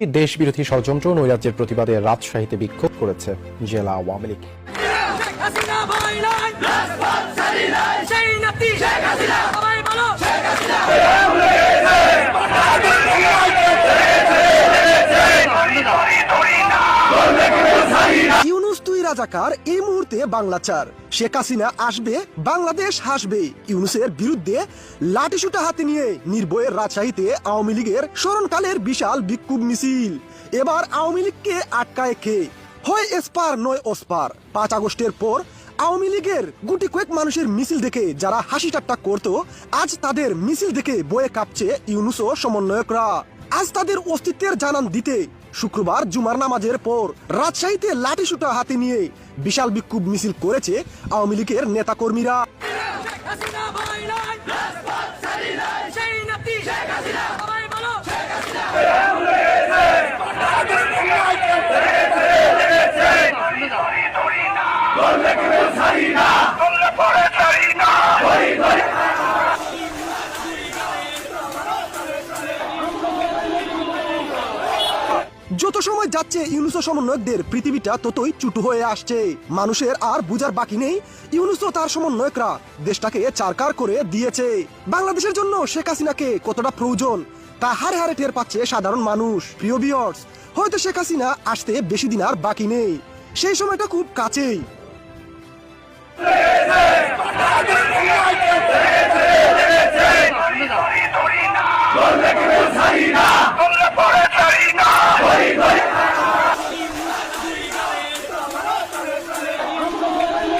দেশ বিরোধী ষড়যন্ত্র নৈরাজ্যের প্রতিবাদে রাজশাহীতে বিক্ষোভ করেছে জেলা আওয়ামী লীগ হাসিনা ভাইলান সেই নাতি শেখ হাসিনা সবাই বলো শেখ হাসিনা ইউনুস তুই রাজাকার এই মুহূর্তে বাংলা চার। শেখ হাসিনা আসবে, বাংলাদেশ হাসবে ইউনুসের বিরুদ্ধে লাঠিসুটা হাতে নিয়ে নির্ভয়ের রাজশাহীতে আওয়ামী লীগের স্মরণকালের বিশাল বিক্ষোভ মিছিল। এবার আওয়ামী লীগকে আটকায় খেয়ে হয় এসপার নয় ওসপার। পাঁচ আগস্টের পর আওয়ামী লীগের গুটি কয়েক মানুষের মিছিল দেখে যারা হাসি ঠাট্টা করতো, আজ তাদের মিছিল দেখে বয়ে কাঁপছে ইউনুস সমন্বয়করা। আজ তাদের অস্তিত্বের জানান দিতে শুক্রবার জুমার নামাজের পর রাজশাহীতে লাঠিসুটা হাতে নিয়ে বিশাল বিক্ষোভ মিছিল করেছে আওয়ামী লীগের নেতাকর্মীরা শেখ হাসিনা ভাইলান সেই নাতি শেখ হাসিনা সবাই বলো শেখ হাসিনা যত সময় যাচ্ছে ইউনুস সমন্বয়কদের পৃথিবীটা ততই চুটু হয়ে আসছে। মানুষের আর বুঝার বাকি নেই। ইউনুস তার সমন্বয়করা দেশটাকে চারকার করে দিয়েছে। বাংলাদেশের জন্য শেখ হাসিনাকে কতটা প্রয়োজন, তা হারে হারে টের পাচ্ছে সাধারণ মানুষ। প্রিয় বিয়র্স হয়তো শেখ হাসিনা আসতে বেশি দিন আর বাকি নেই। সেই সময়টা খুব কাছেই।